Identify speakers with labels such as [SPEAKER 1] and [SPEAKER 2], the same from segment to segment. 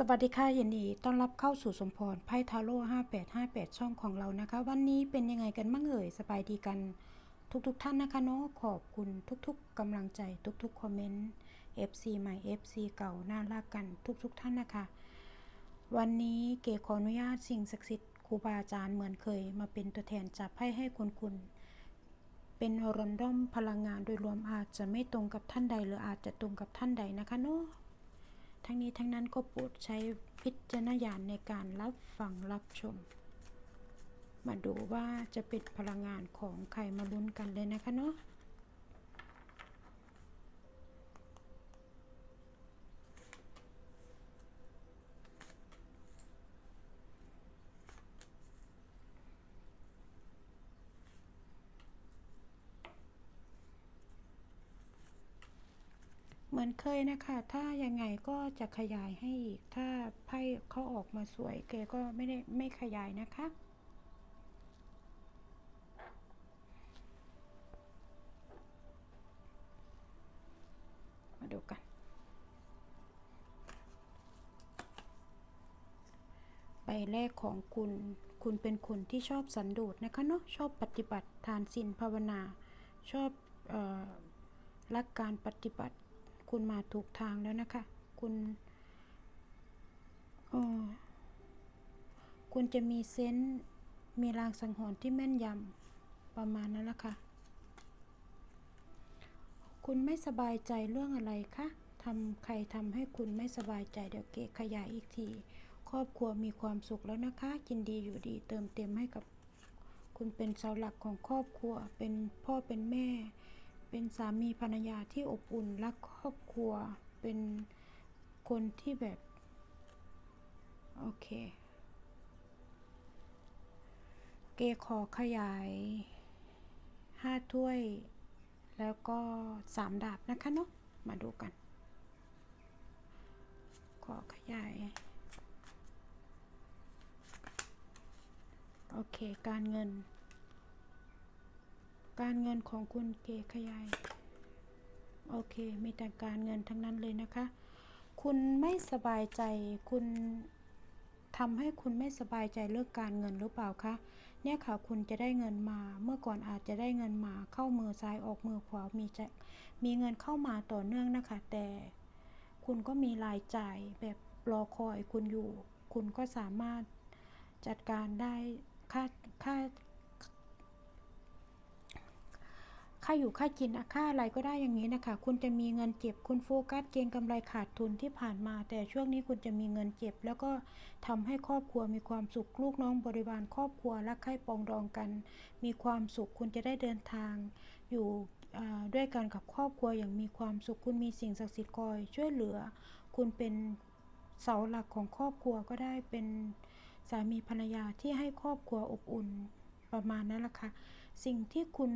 [SPEAKER 1] สวัสดีค่ะยินดีต้อนรับเข้าสู่สมพรไพ่ทาโร่5858 ช่องของเรานะคะ วันนี้เป็นยังไงกันบ้างเอ่ยสบายดีกันทุกๆทท่านนะคะเนาะขอบคุณทุกๆกำลังใจทุกๆคอมเมนต์ FC ใหม่ FC เก่าน่ารักกันทุกๆท่านนะคะ วันนี้เก๋ขออนุญาตสิ่งศักดิ์สิทธิ์ครูบาอาจารย์เหมือนเคย มาเป็นตัวแทนจับไพ่ให้คุณคุณเป็นรอนด้อมพลังงานโดยรวมอาจจะไม่ตรงกับท่านใด หรืออาจจะตรงกับท่านใดนะคะเนาะ ทั้งนี้ทั้งนั้นก็โปรดใช้พิจารณญาณในการรับฟังรับชม มาดูว่าจะเป็นพลังงานของใครมาลุ้นกันเลยนะคะเนาะ เหมือนเคยนะคะ ถ้ายังไงก็จะขยายให้อีก ถ้าไพ่เขาออกมาสวยเกก็ไม่ได้ไม่ขยายนะคะมาดูกัน ใบแรกของคุณ คุณเป็นคนที่ชอบสันโดษนะคะเนาะ ชอบปฏิบัติทานศีลภาวนา ชอบออรักการปฏิบัติ คุณมาถูกทางแล้วนะคะ คุณอ่อคุณจะมีเซนส์มีรางสังหรณ์ที่แม่นยำประมาณนั้นละค่ะ คุณไม่สบายใจเรื่องอะไรคะทำใครทำให้คุณไม่สบายใจเดี๋ยวเกะขยายอีกที ครอบครัวมีความสุขแล้วนะคะกินดีอยู่ดีเติมเต็มให้กับ คุณเป็นเสาหลักของครอบครัวเป็นพ่อเป็นแม่ เป็นสามีภรรยาที่อบอุ่นรักครอบครัว เป็นคนที่แบบ โอเค เกขอขยายห้าถ้วย แล้วก็สามดาบนะคะเนาะมาดูกัน ขอขยาย โอเค การเงิน การเงินของคุณเกขยาย โอเค มีแต่การเงินทั้งนั้นเลยนะคะ คุณไม่สบายใจ คุณทำให้คุณไม่สบายใจเรื่องการเงินหรือเปล่าคะ เนี่ยค่ะ คุณจะได้เงินมา เมื่อก่อนอาจจะได้เงินมา เข้ามือซ้ายออกมือขวา มีจะมีเงินเข้ามาต่อเนื่องนะคะ แต่คุณก็มีรายจ่ายแบบรอคอยคุณอยู่ คุณก็สามารถจัดการได้ค่าค่า ค่าอยู่ค่ากินค่าอะไรก็ได้อย่างนี้นะคะ คุณจะมีเงินเจ็บ คุณโฟกัสเก็งกำไรขาดทุนที่ผ่านมา แต่ช่วงนี้คุณจะมีเงินเจ็บ แล้วก็ทำให้ครอบครัวมีความสุขลูกน้องบริวารครอบครัวรักใคร่ปองดองกัน มีความสุขคุณจะได้เดินทาง อยู่ด้วยกันกับครอบครัวอย่างมีความสุข คุณมีสิ่งศักดิ์สิทธิ์คอยช่วยเหลือ คุณเป็นเสาหลักของครอบครัวก็ได้เป็นสามีภรรยาที่ให้ครอบครัวอบอุ่นประมาณนั้นแหละค่ะสิ่งที่คุณ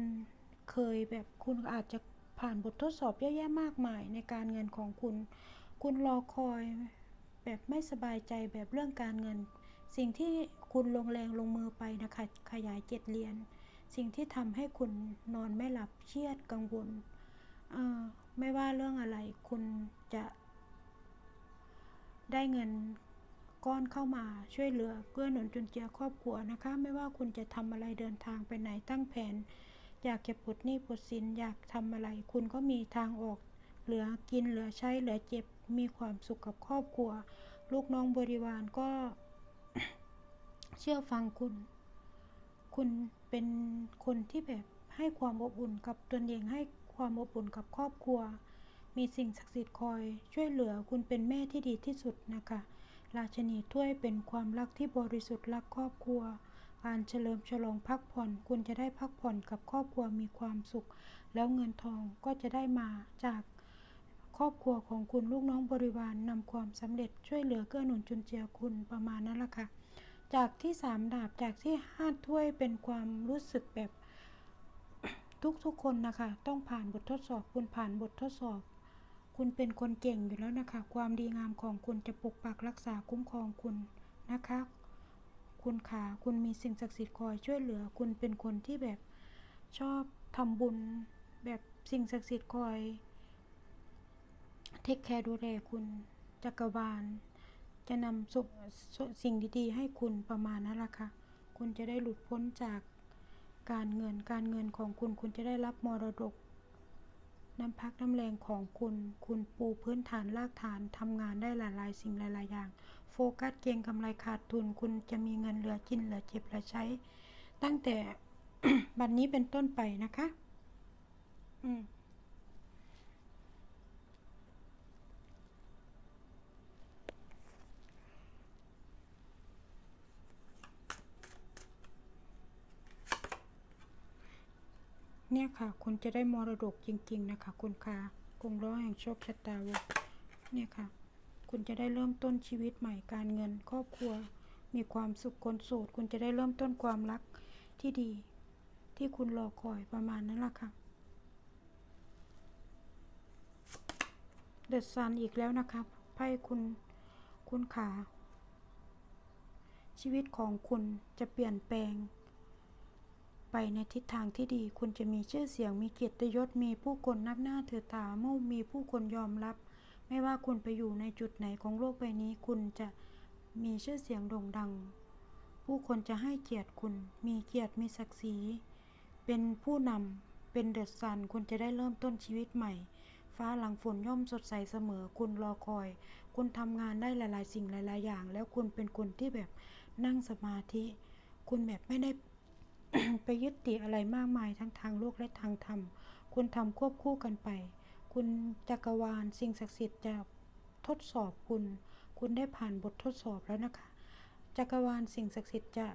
[SPEAKER 1] เคยแบบคุณอาจจะผ่านบททดสอบเยอะแยะมากมายในการเงินของคุณ คุณรอคอยแบบไม่สบายใจแบบเรื่องการเงิน สิ่งที่คุณลงแรงลงมือไปนะคะขยายเจ็ดเรียญสิ่งที่ทำให้คุณนอนไม่หลับเครียดกังวลเออไม่ว่าเรื่องอะไรคุณจะได้เงินก้อนเข้ามาช่วยเหลือเกื้อหนุนจุนเจือครอบครัวนะคะ ไม่ว่าคุณจะทำอะไรเดินทางไปไหนตั้งแผน อยากจะปลดหนี้ปลดสินอยากทำอะไร คุณก็มีทางออก เหลือกินเหลือใช้เหลือเจ็บมีความสุขกับครอบครัว ลูกน้องบริวารก็ เชื่อฟังคุณ คุณเป็นคนที่แบบให้ความอบอุ่นกับตนเองให้ความอบอุ่นกับครอบครัว มีสิ่งศักดิ์สิทธิ์คอย ช่วยเหลือคุณเป็นแม่ที่ดีที่สุดนะคะ ราชนีถ้วยเป็นความรักที่บริสุทธิ์รักครอบครัว การเฉลิมฉลองพักผ่อน คุณจะได้พักผ่อนกับครอบครัวมีความสุข แล้วเงินทองก็จะได้มาจากครอบครัวของคุณลูกน้องบริวารนำความสำเร็จช่วยเหลือเกื้อหนุนจุนเจือคุณประมาณนั้นละค่ะ จากที่สามดาบจากที่ห้าถ้วยเป็นความรู้สึกแบบทุกๆคนนะคะ ต้องผ่านบททดสอบคุณผ่านบททดสอบ คุณเป็นคนเก่งอยู่แล้วนะคะ ความดีงามของคุณจะปกปักรักษาคุ้มครองคุณนะคะ คุณขาคุณมีสิ่งศักดิ์สิทธิ์คอยช่วยเหลือ คุณเป็นคนที่แบบชอบทำบุญ แบบสิ่งศักดิ์สิทธิ์คอยเทคแคร์ดูแลคุณจักรวาล จะนำสุสุสิ่งดีๆ ให้คุณประมาณนั้นแหละค่ะ คุณจะได้หลุดพ้นจากการเงินการเงินของคุณ คุณจะได้รับมรดก น้ำพักน้ำแรงของคุณ คุณปูพื้นฐานรากฐานทำงานได้หลายๆ สิ่งหลาย ๆ อย่าง โฟกัสเก็งกำไรขาดทุน คุณจะมีเงินเหลือกินเหลือเจ็บเหลือใช้ ตั้งแต่บัดนนี้เป็นต้นไปนะคะ อืมเนี่ยค่ะ คุณจะได้มรดกจริง ๆ นะคะ คุณค่ะกงล้อแห่งโชคชะตาเนี่ยค่ะ คุณจะได้เริ่มต้นชีวิตใหม่การเงิน ครอบครัว มีความสุขคนโสด คุณจะได้เริ่มต้นความรักที่ดี ที่คุณรอคอยประมาณนั้นละค่ะเดอะซันอีกแล้วนะคะไพ่คุณคุณขา ชีวิตของคุณจะเปลี่ยนแปลง ไปในทิศทางที่ดี คุณจะมีชื่อเสียงมีเกียรติยศมีผู้คนนับหน้าถือตาเมื่อมีผู้คนยอมรับ ไม่ว่าคุณไปอยู่ในจุดไหนของโลกใบนี้ คุณจะมีชื่อเสียงโด่งดัง ผู้คนจะให้เกียรติคุณ มีเกียรติมีศักดิ์ศรี เป็นผู้นำ เป็นเดอะซัน คุณจะได้เริ่มต้นชีวิตใหม่ ฟ้าหลังฝนย่อมสดใสเสมอ คุณรอคอย คุณทำงานได้หลาย ๆ สิ่งหลาย ๆ อย่าง แล้วคุณเป็นคนที่แบบนั่งสมาธิ คุณแบบไม่ได้ไปยึดติดอะไรมากมายทั้งทางโลกและทางธรรม คุณทำควบคู่กันไป คุณจักรวาลสิ่งศักดิ์สิทธิ์จะทดสอบคุณ คุณได้ผ่านบททดสอบแล้วนะคะ จักรวาลสิ่งศักดิ์สิทธิ์จะ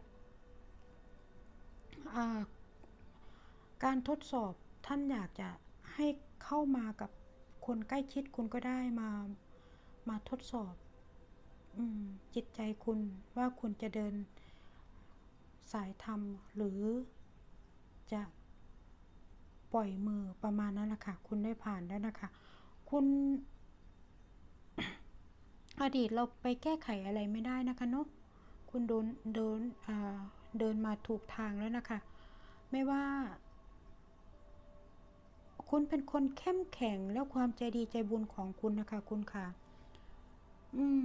[SPEAKER 1] าการทดสอบท่านอยากจะให้เข้ามากับคนใกล้ชิดคุณก็ได้มามาทดสอบอจิตใจคุณว่าคุณจะเดินสายธรรมหรือจะ ปล่อยมือประมาณนั้นแหละค่ะ คุณได้ผ่านแล้วนะคะ คุณอดีตเราไปแก้ไขอะไรไม่ได้นะคะเนาะคุณโดนเดินเดินมาถูกทางแล้วนะคะ ไม่ว่า คุณเป็นคนเข้มแข็งแล้วความใจดีใจบุญของคุณนะคะ คุณค่ะ อืม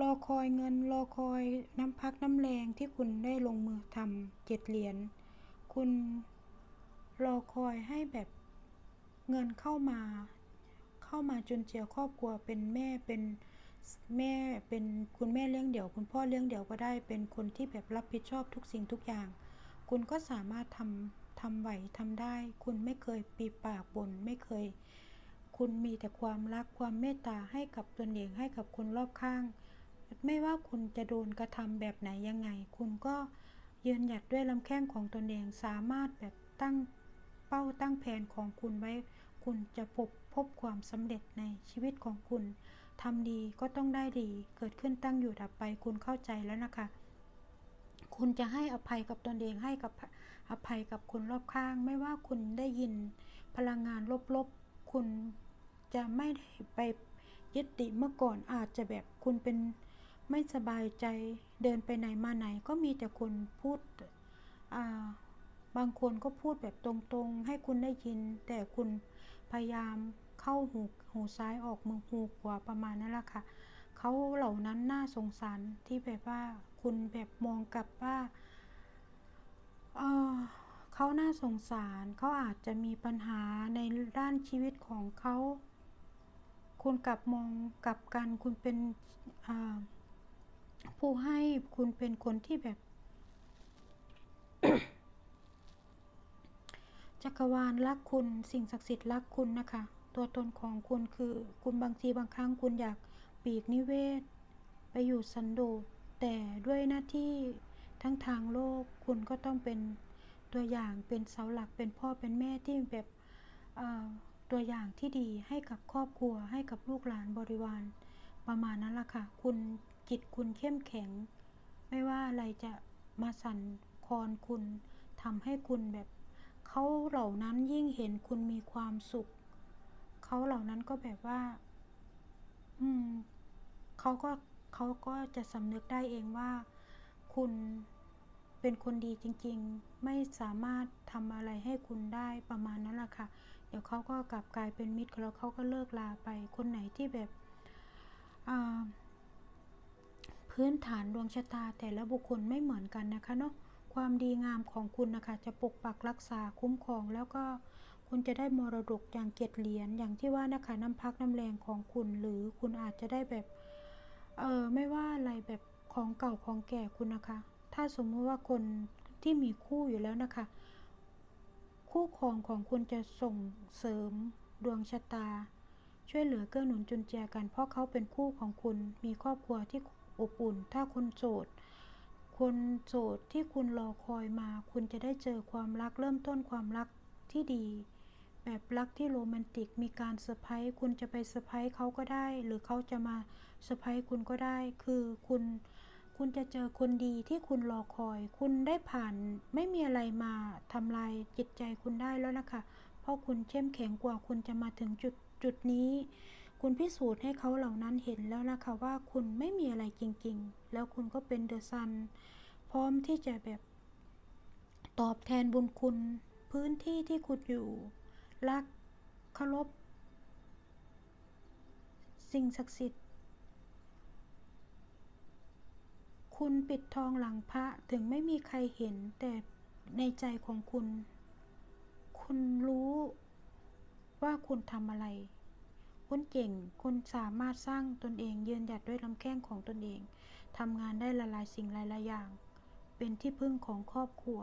[SPEAKER 1] รอคอยเงินรอคอยน้ำพักน้ำแรงที่คุณได้ลงมือทำเจ็ดเหรียญคุณ รอคอยให้แบบเงินเข้ามา เข้ามาจนเจือครอบครัวเป็นแม่เป็นแม่เป็นคุณแม่เลี้ยงเดี่ยว คุณพ่อเลี้ยงเดี่ยวก็ได้ เป็นคนที่แบบรับผิดชอบทุกสิ่งทุกอย่าง คุณก็สามารถทำทำไหวทำได้ คุณไม่เคยปีปากบ่นไม่เคย คุณมีแต่ความรักความเมตตาให้กับตนเองให้กับคนรอบข้าง ไม่ว่าคุณจะโดนกระทำแบบไหนยังไง คุณก็ยืนหยัดด้วยลำแข้งของตนเองสามารถแบบตั้ง เป้าตั้งแผนของคุณไว้ คุณจะพบพบความสำเร็จในชีวิตของคุณทำดีก็ต้องได้ดี เกิดขึ้นตั้งอยู่ดับไป คุณเข้าใจแล้วนะคะ คุณจะให้อภัยกับตนเองให้กับอภัยกับคนรอบข้าง ไม่ว่าคุณได้ยินพลังงานลบๆ คุณจะไม่ไปยึดติเมื่อก่อนอาจจะแบบคุณเป็นไม่สบายใจเดินไปไหนมาไหนก็มีแต่คนพูดอ่า บางคนก็พูดแบบตรงๆ ให้คุณได้ยิน แต่คุณพยายามเข้าหูหูซ้ายออกมือหูขวาประมาณนั้นแหละค่ะเขาเหล่านั้นน่าสงสารที่แบบว่าคุณแบบมองกลับว่าเออเขาน่าสงสารเขาอาจจะมีปัญหาในด้านชีวิตของเขาคุณกลับมองกลับกันคุณเป็นผู้ให้คุณเป็นคนที่แบบ จักรวาลรักคุณ สิ่งศักดิ์สิทธิ์รักคุณนะคะ ตัวตนของคุณคือคุณบางทีบางครั้งคุณอยากปลีกนิเวศ ไปอยู่สันโดษแต่ด้วยหน้าที่ทั้งทางโลกคุณก็ต้องเป็นตัวอย่างเป็นเสาหลักเป็นพ่อเป็นแม่ที่แบบตัวอย่างที่ดีให้กับครอบครัวให้กับลูกหลานบริวาร ประมาณนั้นละค่ะ คุณจิตคุณเข้มแข็ง ไม่ว่าอะไรจะมาสั่นคลอนคุณทำให้คุณแบบ เขาเหล่านั้นยิ่งเห็นคุณมีความสุข เขาเหล่านั้นก็แบบว่า อืมเขาก็เขาก็จะสำนึกได้เองว่า คุณเป็นคนดีจริง ๆ ไม่สามารถทำอะไรให้คุณได้ประมาณนั้นแหละค่ะ เดี๋ยวเขาก็กลับกลายเป็นมิตรแล้วเขาก็เลิกลาไป คนไหนที่แบบพื้นฐานดวงชะตาแต่ละบุคคลไม่เหมือนกันนะคะเนาะ ความดีงามของคุณนะคะ จะปกปักรักษาคุ้มครองแล้วก็คุณจะได้มรดกอย่างเกียรติเหรียญอย่างที่ว่านะคะน้ำพักน้ำแรงของคุณหรือคุณอาจจะได้แบบเออไม่ว่าอะไรแบบของเก่าของแก่คุณนะคะ ถ้าสมมติว่าคนที่มีคู่อยู่แล้วนะคะ คู่ครองของคุณจะส่งเสริมดวงชะตา ช่วยเหลือเกื้อหนุนจุนเจือกัน เพราะเขาเป็นคู่ของคุณมีครอบครัวที่อบอุ่น ถ้าคนโสด คนโสดที่คุณรอคอยมา คุณจะได้เจอความรักเริ่มต้นความรักที่ดี แบบรักที่โรแมนติกมีการเซอร์ไพรส์คุณจะไปเซอร์ไพรส์เขาก็ได้ หรือเขาจะมาเซอร์ไพรส์คุณก็ได้ คือคุณคุณจะเจอคนดีที่คุณรอคอย คุณได้ผ่านไม่มีอะไรมาทำลายจิตใจคุณได้แล้วนะคะเพราะคุณเข้มแข็งกว่าคุณจะมาถึงจุดจุดนี้ คุณพิสูจน์ให้เขาเหล่านั้นเห็นแล้วนะคะว่าคุณไม่มีอะไรจริงๆ แล้วคุณก็เป็นเดอะซัน พร้อมที่จะแบบตอบแทนบุญคุณ พื้นที่ที่คุณอยู่ รักเคารพสิ่งศักดิ์สิทธิ์ คุณปิดทองหลังพระถึงไม่มีใครเห็นแต่ในใจของคุณ คุณรู้ว่าคุณทำอะไร คุณเก่งคุณสามารถสร้างตนเองยืนหยัดด้วยลำแข้งของตนเองทำงานได้หลายสิ่งหลายๆอย่าง เป็นที่พึ่งของครอบครัว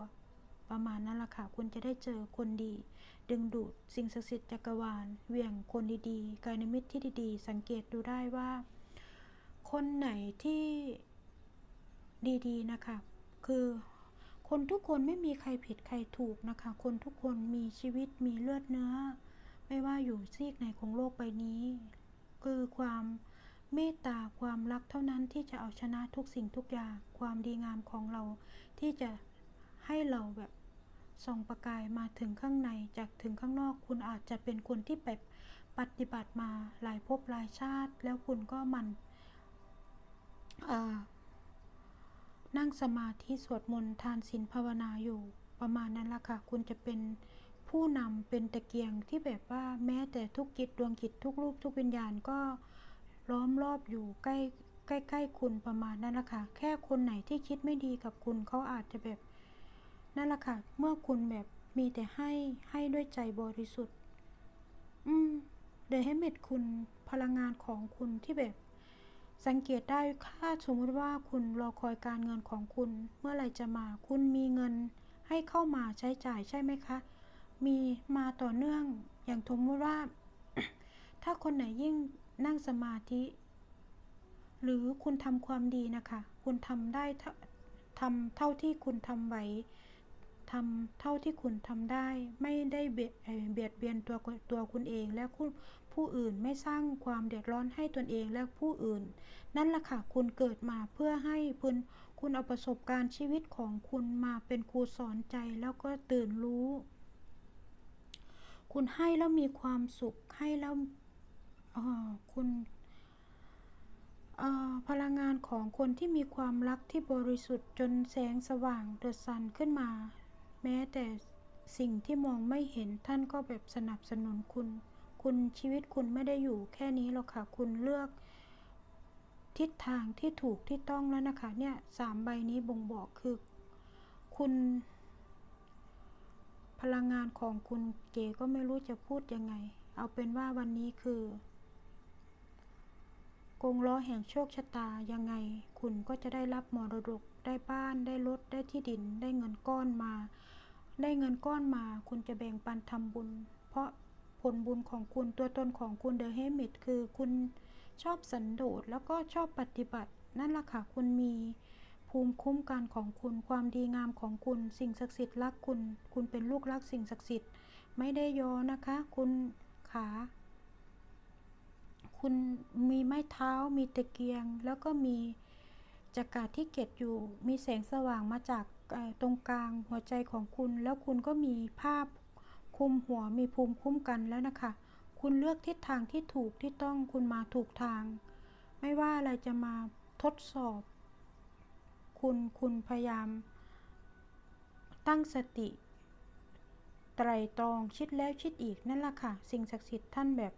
[SPEAKER 1] ประมาณนั้นละค่ะ คุณจะได้เจอคนดี ดึงดูดสิ่งศักดิ์สิทธิ์จักรวาลเหวี่ยงคนดีๆ กายนิมิตที่ดีๆ สังเกตดูได้ว่า คนไหนที่ดีๆ นะคะ คือคนทุกคนไม่มีใครผิดใครถูกนะคะ คนทุกคนมีชีวิตมีเลือดเนื้อ ไม่ว่าอยู่ซีกไหนของโลกใบนี้ คือความเมตตาความรักเท่านั้นที่จะเอาชนะทุกสิ่งทุกอย่าง ความดีงามของเรา ที่จะให้เราแบบส่องประกายมาถึงข้างในจากถึงข้างนอก คุณอาจจะเป็นคนที่แบบปฏิบัติมาหลายภพหลายชาติ แล้วคุณก็มันนั่งสมาธิสวดมนต์ทานศีลภาวนาอยู่ประมาณนั้นละค่ะ คุณจะเป็น ผู้นำเป็นตะเกียงที่แบบว่าแม้แต่ทุกจิตดวงจิตทุกรูปทุกวิญญาณก็ล้อมรอบอยู่ใกล้ใกล้ๆคุณประมาณนั้นละค่ะ แค่คนไหนที่คิดไม่ดีกับคุณเขาอาจจะแบบนั่นละค่ะ เมื่อคุณแบบมีแต่ให้ให้ด้วยใจบริสุทธิ์ อืมเดยให้เม็ดคุณพลังงานของคุณที่แบบ สังเกตได้ถ้าสมมติว่าคุณรอคอยการเงินของคุณ เมื่อไหร่จะมาคุณมีเงินให้เข้ามาใช้จ่ายใช่ไหมคะ มีมาต่อเนื่อง อย่างสมมติว่า ถ้าคนไหนยิ่งนั่งสมาธิ หรือคุณทำความดีนะคะ คุณทำได้ทำเท่าที่คุณทำไหวทำเท่าที่คุณทำได้ ไม่ได้เบียดเอ่อเบียดเบียนตัวตัวคุณเองและคุณผู้อื่นไม่สร้างความเดือดร้อนให้ตนเองและผู้อื่น นั่นแหละค่ะคุณเกิดมาเพื่อให้คุณคุณเอาประสบการณ์ชีวิตของคุณมาเป็นครูสอนใจแล้วก็ตื่นรู้ คุณให้แล้วมีความสุขให้แล้วคุณพลังงานของคนที่มีความรักที่บริสุทธิ์จนแสงสว่างเดอะซันขึ้นมา แม้แต่สิ่งที่มองไม่เห็นท่านก็แบบสนับสนุนคุณ คุณชีวิตคุณไม่ได้อยู่แค่นี้หรอกค่ะ คุณเลือก ทิศทางที่ถูกที่ต้องแล้วนะคะ เนี่ยสามใบนี้บ่งบอกคือ คุณ พลังงานของคุณเก๋ก็ไม่รู้จะพูดยังไง เอาเป็นว่าวันนี้คือกงล้อแห่งโชคชะตายังไง คุณก็จะได้รับมรดกได้บ้านได้รถได้ที่ดิน ได้เงินก้อนมา ได้เงินก้อนมา คุณจะแบ่งปันทำบุญ เพราะผลบุญของคุณตัวตนของคุณเดอะเฮมิดคือคุณชอบสันโดษแล้วก็ชอบปฏิบัติ นั่นแหละค่ะคุณมี ภูมิคุ้มกันของคุณ ความดีงามของคุณ สิ่งศักดิ์สิทธิ์รักคุณ คุณเป็นลูกรักสิ่งศักดิ์สิทธิ์ ไม่ได้ยอนะคะ คุณขา คุณมีไม้เท้า มีตะเกียง แล้วก็มีจักรที่เกตอยู่ มีแสงสว่างมาจากตรงกลางหัวใจของคุณ แล้วคุณก็มีภาพคุมหัว มีภูมิคุ้มกันแล้วนะคะ คุณเลือกทิศทางที่ถูกที่ต้อง คุณมาถูกทาง ไม่ว่าอะไรจะมาทดสอบ คุณ คุณพยายาม ตั้งสติ ไตรตรองคิดแล้วคิดอีกนั่นแหละค่ะ สิ่งศักดิ์สิทธิ์ท่านแบบ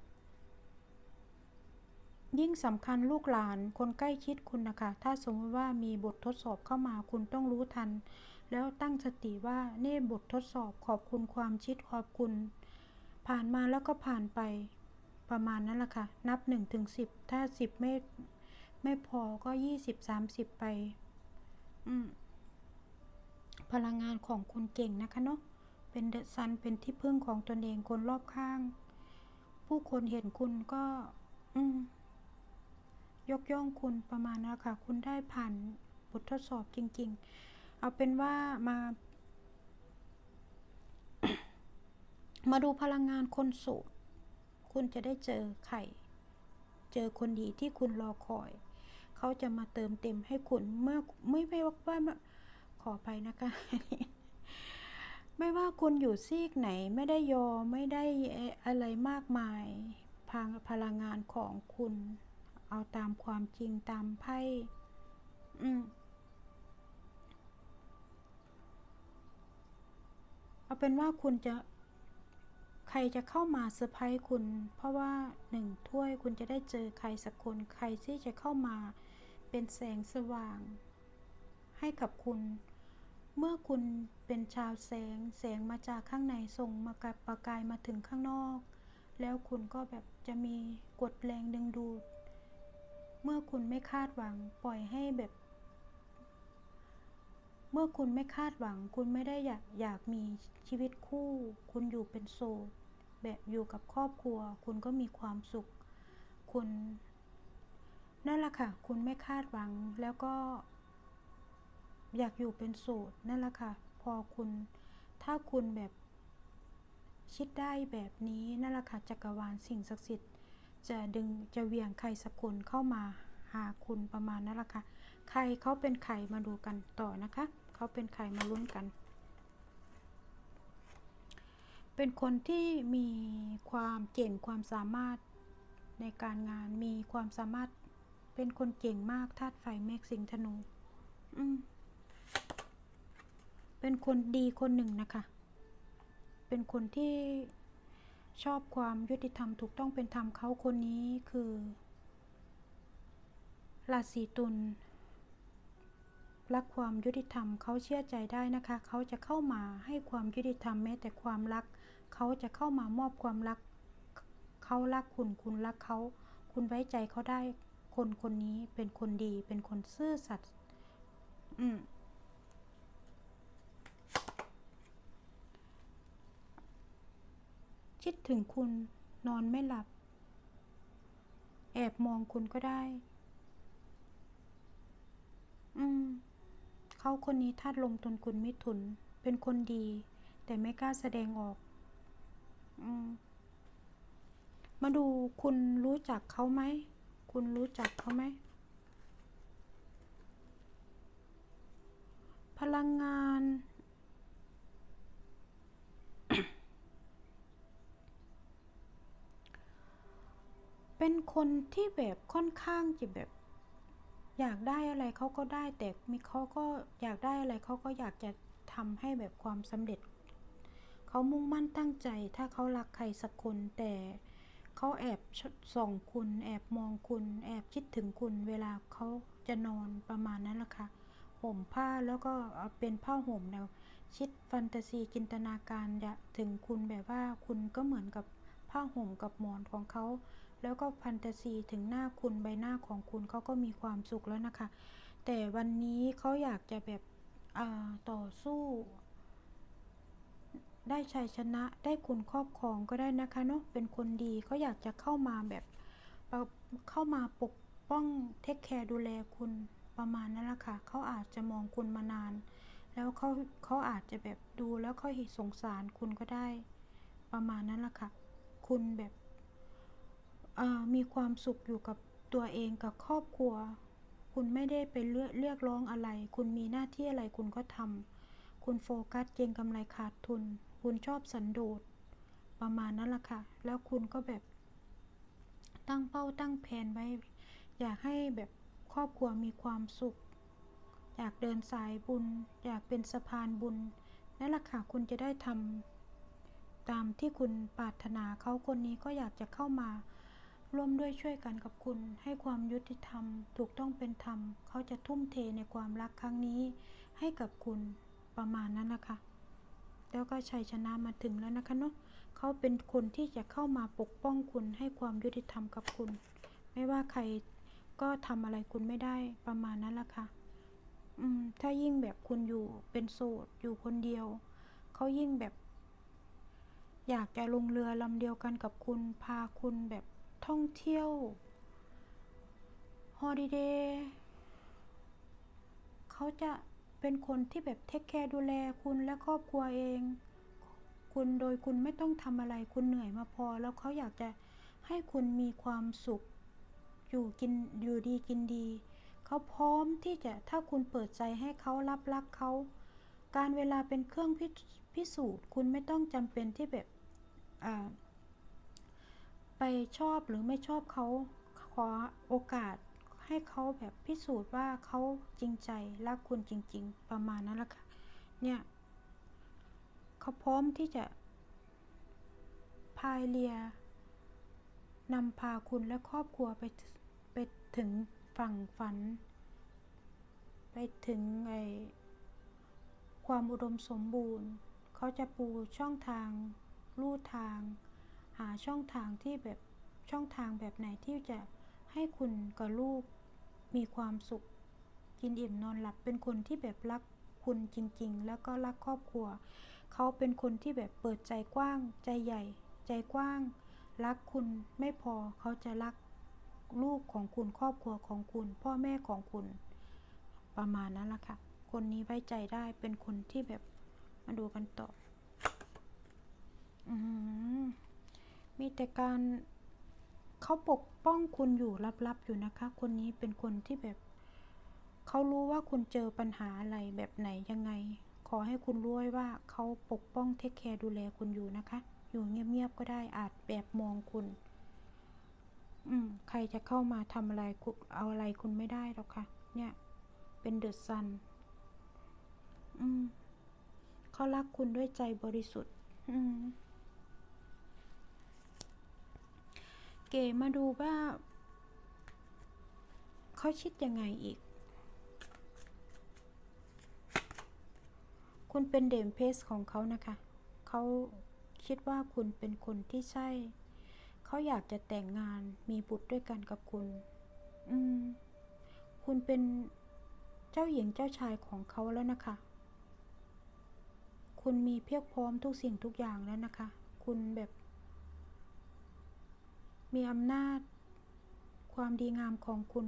[SPEAKER 1] ยิ่งสำคัญลูกหลานคนใกล้ชิดคุณนะคะ ถ้าสมมติว่ามีบททดสอบเข้ามาคุณต้องรู้ทัน แล้วตั้งสติว่านี่บททดสอบขอบคุณความชิดขอบคุณ ผ่านมาแล้วก็ผ่านไปประมาณนั้นแหละค่ะ นับ1นถึงสิถ้า 10 ไม่ ไม่พอก็ 20 30 ไปอืม พลังงานของคุณเก่งนะคะเนาะ เป็นเดอะซัน เป็นที่พึ่งของตนเองคนรอบข้าง ผู้คนเห็นคุณก็อืยกย่องคุณประมาณนั้นค่ะคุณได้ผ่านบททดสอบจริง ๆ เอาเป็นว่ามา มาดูพลังงานคนโสด คุณจะได้เจอใคร เจอคนดีที่คุณรอคอย เขาจะมาเติมเต็มให้คุณเมื่อไม่ไม่ว่าว่าขอไปนะคะ ไม่ว่าคุณอยู่ซีกไหนไม่ได้ยอไม่ได้อะไรมากมายพังพลังงานของคุณ เอาตามความจริงตามไพ่อืมเอาเป็นว่าคุณจะใครจะเข้ามาเซอร์ไพรส์คุณ เพราะว่าหนึ่งถ้วยคุณจะได้เจอใครสักคน ใครที่จะเข้ามา เป็นแสงสว่าง ให้กับคุณ เมื่อคุณเป็นชาวแสง แสงมาจากข้างในส่งมากับประกายมาถึงข้างนอก แล้วคุณก็แบบจะมีกดแรงดึงดูด เมื่อคุณไม่คาดหวังปล่อยให้แบบ เมื่อคุณไม่คาดหวัง คุณไม่ได้อยากอยากมีชีวิตคู่ คุณอยู่เป็นโสดแบบอยู่กับครอบครัว คุณก็มีความสุข คุณ นั่นแหละค่ะ คุณไม่คาดหวังแล้วก็ อยากอยู่เป็นโสดนั่นแหละค่ะ พอคุณ ถ้าคุณแบบคิดได้แบบนี้นั่นแหละค่ะจักรวาลสิ่งศักดิ์สิทธิ์จะดึงจะเวียงใครสักคนเข้ามาหาคุณประมาณนั่นแหละค่ะ ใครเขาเป็นใครมาดูกันต่อนะคะ เขาเป็นใครมาลุ้นกัน เป็นคนที่มีความเก่งความสามารถในการงานมีความสามารถ เป็นคนเก่งมากธาตุไฟเมฆสิงธนู อืม เป็นคนดีคนหนึ่งนะคะ เป็นคนที่ชอบความยุติธรรมถูกต้องเป็นธรรมเขาคนนี้คือราศีตุลรักความยุติธรรมเขาเชื่อใจได้นะคะ เขาจะเข้ามาให้ความยุติธรรมแม้แต่ความรัก เขาจะเข้ามามอบความรัก เขารักคุณคุณรักเขา คุณไว้ใจเขาได้ คนคนนี้เป็นคนดีเป็นคนซื่อสัตย์อืมคิดถึงคุณนอนไม่หลับ แอบมองคุณก็ได้ อืม เขาคนนี้ธาตุลมตนคุณมิถุน เป็นคนดี แต่ไม่กล้าแสดงออกอมาดูคุณรู้จักเขาไหม คุณรู้จักเขาไหม พลังงาน เป็นคนที่แบบค่อนข้างจะแบบ อยากได้อะไรเขาก็ได้ แต่มีเขาก็อยากได้อะไรเขาก็อยากจะทำให้แบบความสำเร็จ เขามุ่งมั่นตั้งใจ ถ้าเขารักใครสักคนแต่ เขาแอบส่องคุณ แอบมองคุณ แอบคิดถึงคุณ เวลาเขาจะนอนประมาณนั้นแหละค่ะห่มผ้าแล้วก็เป็นผ้าห่มแนวชิดแฟนตาซีจินตนาการจะถึงคุณแบบว่าคุณก็เหมือนกับผ้าห่มกับหมอนของเขา แล้วก็พันตาซีถึงหน้าคุณใบหน้าของคุณเขาก็มีความสุขแล้วนะคะ แต่วันนี้เขาอยากจะแบบต่อสู้ ได้ชัยชนะ ได้คุณครอบครองก็ได้นะคะเนาะเป็นคนดีเขาอยากจะเข้ามาแบบเข้ามาปกป้องเทคแคร์ดูแลคุณประมาณนั้นแหละค่ะเขาอาจจะมองคุณมานาน แล้วเขาเขาอาจจะแบบดูแล้วเขาเห็นสงสารคุณก็ได้ ประมาณนั้นแหละค่ะ คุณแบบมีความสุขอยู่กับตัวเองกับครอบครัว คุณไม่ได้ไปเรียกร้องอะไร คุณมีหน้าที่อะไรคุณก็ทำคุณโฟกัสเก็งกำไรขาดทุน คุณชอบสันโดษประมาณนั้นแหละค่ะ แล้วคุณก็แบบ ตั้งเป้าตั้งแผนไว้ อยากให้แบบครอบครัวมีความสุข อยากเดินสายบุญ อยากเป็นสะพานบุญนั่นแหละค่ะ คุณจะได้ทำตามที่คุณปรารถนาเขาคนนี้ก็อยากจะเข้ามา ร่วมด้วยช่วยกันกับคุณ ให้ความยุติธรรม ถูกต้องเป็นธรรม เขาจะทุ่มเทในความรักครั้งนี้ ให้กับคุณประมาณนั้นนะคะ แล้วก็ชัยชนะมาถึงแล้วนะคะเนาะเขาเป็นคนที่จะเข้ามาปกป้องคุณให้ความยุติธรรมกับคุณ ไม่ว่าใครก็ทำอะไรคุณไม่ได้ประมาณนั้นละค่ะอืมถ้ายิ่งแบบคุณอยู่เป็นโสดอยู่คนเดียว เขายิ่งแบบ อยากจะลงเรือลำเดียวกันกับคุณพาคุณแบบท่องเที่ยวฮอลิเดย์เขาจะ เป็นคนที่แบบเทคแคร์ดูแลคุณและครอบครัวเอง คุณโดยคุณไม่ต้องทำอะไรคุณเหนื่อยมาพอ แล้วเขาอยากจะให้คุณมีความสุข อยู่กินอยู่ดีกินดีเขาพร้อมที่จะถ้าคุณเปิดใจให้เขารับรักเขาการเวลาเป็นเครื่องพิพสูจน์ คุณไม่ต้องจำเป็นที่แบบไปชอบหรือไม่ชอบเขาขอโอกาส ให้เขาแบบพิสูจน์ว่าเขาจริงใจรักคุณจริง ๆ ประมาณนั้นแหละค่ะ เนี่ยเขาพร้อมที่จะพายเรือนำพาคุณและครอบครัวไปไปถึงฝั่งฝัน ไปถึงไอความอุดมสมบูรณ์ เขาจะปูช่องทางลู่ทาง หาช่องทางที่แบบช่องทางแบบไหนที่จะให้คุณกับลูก มีความสุข กินอิ่มนอนหลับเป็นคนที่แบบรักคุณจริงๆ แล้วก็รักครอบครัว เขาเป็นคนที่แบบเปิดใจกว้าง ใจใหญ่ ใจกว้าง รักคุณไม่พอเขาจะรักลูกของคุณครอบครัวของคุณ พ่อแม่ของคุณ ประมาณนั้นละค่ะ คนนี้ไว้ใจได้เป็นคนที่แบบมาดูกันต่อ อืมมีแต่การ เขาปกป้องคุณอยู่ลับๆอยู่นะคะ คนนี้เป็นคนที่แบบ เขารู้ว่าคุณเจอปัญหาอะไรแบบไหนยังไง ขอให้คุณรู้ไว้ว่าเขาปกป้องเทคแคร์ดูแลคุณอยู่นะคะ อยู่เงียบๆก็ได้อาจแบบมองคุณ อืมใครจะเข้ามาทำอะไรคุเอาอะไรคุณไม่ได้หรอกค่ะ เนี่ย เป็นเดอะซันอืมเขารักคุณด้วยใจบริสุทธิ์ อืม เก๋มาดูว่าเขาคิดยังไงอีก คุณเป็นเดมเพสของเขานะคะ เขาคิดว่าคุณเป็นคนที่ใช่ เขาอยากจะแต่งงานมีบุตรด้วยกันกับคุณ อืม คุณเป็นเจ้าหญิงเจ้าชายของเขาแล้วนะคะ คุณมีเพียบพร้อมทุกสิ่งทุกอย่างแล้วนะคะ คุณแบบ มีอำนาจ ความดีงามของคุณ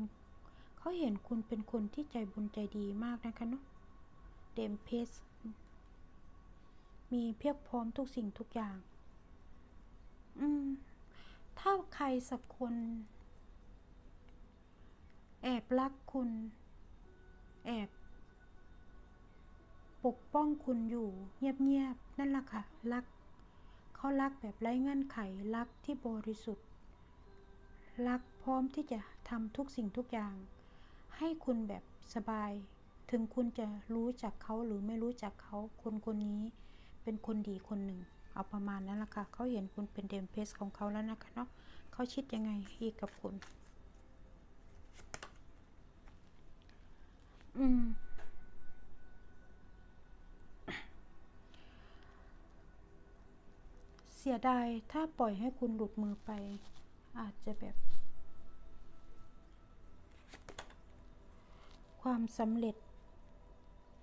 [SPEAKER 1] เขาเห็นคุณเป็นคนที่ใจบุญใจดีมากนะคะเนาะเดมเพสมีเพียบพร้อมทุกสิ่งทุกอย่าง อืม ถ้าใครสักคน แอบรักคุณ แอบ ปกป้องคุณอยู่ เงียบๆ นั่นแหละค่ะ รัก เขารักแบบไร้เงื่อนไข รักที่บริสุทธิ์ รักพร้อมที่จะทำทุกสิ่งทุกอย่าง ให้คุณแบบสบาย ถึงคุณจะรู้จักเขาหรือไม่รู้จักเขาคนคนนี้เป็นคนดีคนหนึ่ง เอาประมาณนั้นละค่ะเขาเห็นคุณเป็นเดมเพสของเขาแล้วนะคะเนาะเขาคิดยังไงอีกกับคุณอืมเสียดายถ้าปล่อยให้คุณหลุดมือไป อาจจะแบบ ความสำเร็จ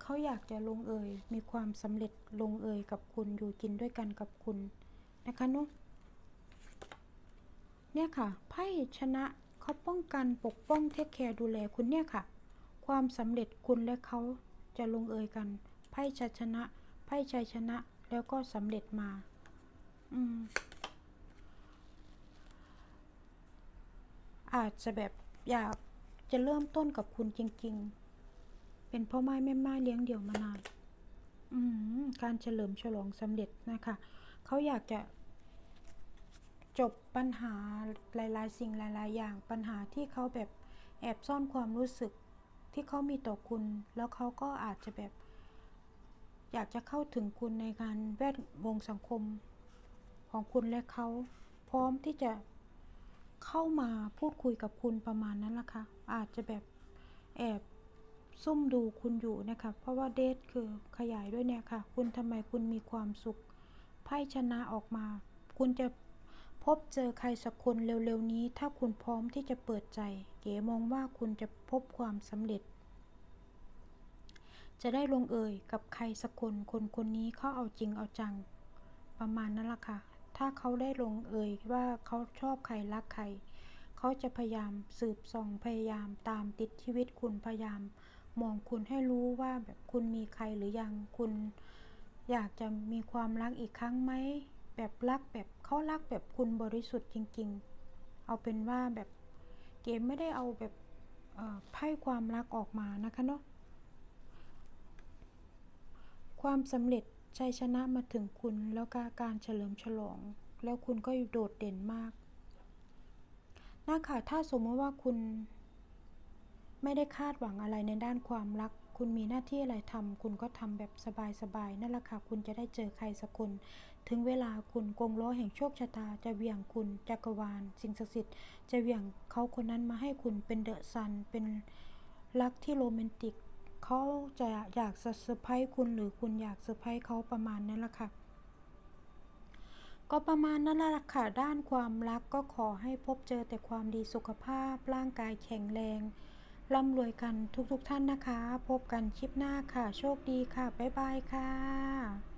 [SPEAKER 1] เขาอยากจะลงเอยมีความสำเร็จลงเอยกับคุณอยู่กินด้วยกันกับคุณนะคะเนุเนี่ยค่ะไพ่ชนะเขาป้องกันปกป้องเทคแคร์ดูแลคุณเนี่ยค่ะ ความสำเร็จคุณและเขาจะลงเอยกันไพ่ชัยชนะไพ่ชัยชนะแล้วก็สำเร็จมา อืม อาจจะแบบอยากจะเริ่มต้นกับคุณจริง ๆ เป็นพ่อไม้แม่ไม้เลี้ยงเดี่ยวมานานการเฉลิมฉลองสำเร็จนะคะ เขาอยากจะจบปัญหาหลาย ๆ สิ่งหลาย ๆ อย่างปัญหาที่เขาแบบแอบซ่อนความรู้สึกที่เขามีต่อคุณ แล้วเขาก็อาจจะแบบ อยากจะเข้าถึงคุณในการแวดวงสังคมของคุณและเขา พร้อมที่จะ เข้ามาพูดคุยกับคุณประมาณนั้นละค่ะ อาจจะแบบแอบซุ่มดูคุณอยู่นะคะ เพราะว่าเดทคือขยายด้วยเนี่ยค่ะ คุณทำไมคุณมีความสุข ไพ่ชนะออกมา คุณจะพบเจอใครสักคนเร็วๆนี้ ถ้าคุณพร้อมที่จะเปิดใจ เก๋มองว่าคุณจะพบความสำเร็จ จะได้ลงเอยกับใครสักคน คนคนนี้เขาเอาจริงเอาจัง ประมาณนั้นละค่ะ ถ้าเขาได้ลงเอยว่าเขาชอบใครรักใคร เขาจะพยายามสืบส่องพยายามตามติดชีวิตคุณพยายาม มองคุณให้รู้ว่าแบบคุณมีใครหรือยังคุณ อยากจะมีความรักอีกครั้งไหมแบบรักแบบเขารักแบบคุณบริสุทธิ์จริง ๆ เอาเป็นว่าแบบเกมไม่ได้เอาแบบเอ่อไพ่ความรักออกมานะคะเนาะความสำเร็จ ชัยชนะมาถึงคุณแล้วกการเฉลิมฉลอง แล้วคุณก็โดดเด่นมากน่าค่ะถ้าสมมติว่าคุณ ไม่ได้คาดหวังอะไรในด้านความรัก คุณมีหน้าที่อะไรทำคุณก็ทำแบบสบายๆนั่นแหละค่ะคุณจะได้เจอใครสักคน ถึงเวลาคุณกงล้อแห่งโชคชะตา จะเหวี่ยงคุณจักรวาล สิ่งศักดิ์สิทธิ์จะเหวี่ยงเขาคนนั้นมาให้คุณเป็นเดอะซันเป็นรักที่โรแมนติก เขาจะอยากจะเซอร์ไพรส์คุณหรือคุณอยากเซอร์ไพรส์เขาประมาณนั้นแหละค่ะ ก็ประมาณนั้นแหละค่ะ ด้านความรักก็ขอให้พบเจอแต่ความดีสุขภาพ ร่างกายแข็งแรงร่ำรวยกันทุกๆทท่านนะคะ พบกันคลิปหน้าค่ะ โชคดีค่ะ บ๊ายบายค่ะ